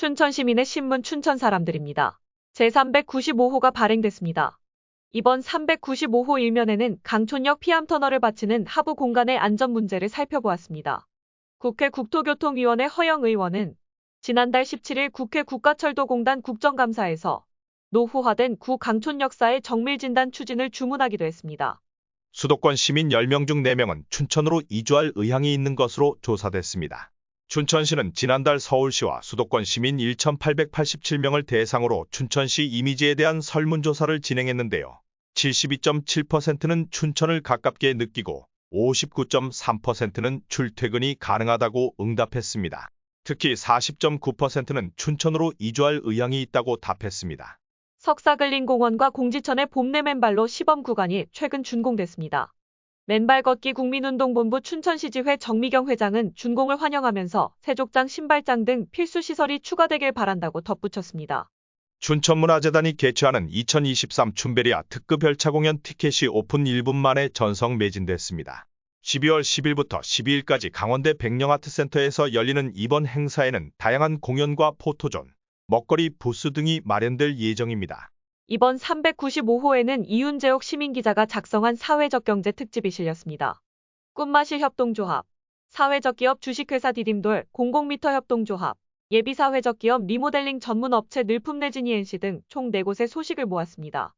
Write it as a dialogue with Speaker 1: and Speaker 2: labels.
Speaker 1: 춘천 시민의 신문 춘천 사람들입니다. 제395호가 발행됐습니다. 이번 395호 일면에는 강촌역 피암터널을 바치는 하부 공간의 안전 문제를 살펴보았습니다. 국회 국토교통위원회 허영 의원은 지난달 17일 국회 국가철도공단 국정감사에서 노후화된 구 강촌역사의 정밀진단 추진을 주문하기도 했습니다.
Speaker 2: 수도권 시민 10명 중 4명은 춘천으로 이주할 의향이 있는 것으로 조사됐습니다. 춘천시는 지난달 서울시와 수도권 시민 1,887명을 대상으로 춘천시 이미지에 대한 설문조사를 진행했는데요. 72.7%는 춘천을 가깝게 느끼고 59.3%는 출퇴근이 가능하다고 응답했습니다. 특히 40.9%는 춘천으로 이주할 의향이 있다고 답했습니다.
Speaker 1: 석사글린 공원과 공지천의 봄내 맨발로 시범 구간이 최근 준공됐습니다. 맨발 걷기 국민운동본부 춘천시지회 정미경 회장은 준공을 환영하면서 세족장, 신발장 등 필수 시설이 추가되길 바란다고 덧붙였습니다.
Speaker 2: 춘천문화재단이 개최하는 2023 춘베리아 특급 열차 공연 티켓이 오픈 1분 만에 전성 매진됐습니다. 12월 10일부터 12일까지 강원대 백령아트센터에서 열리는 이번 행사에는 다양한 공연과 포토존, 먹거리 부스 등이 마련될 예정입니다.
Speaker 1: 이번 395호에는 이윤재옥 시민기자가 작성한 사회적 경제 특집이 실렸습니다. 꿈마실 협동조합, 사회적 기업 주식회사 디딤돌, 공공미터 협동조합, 예비사회적 기업 리모델링 전문 업체 늘품내진이엔시 등 총 4곳의 소식을 모았습니다.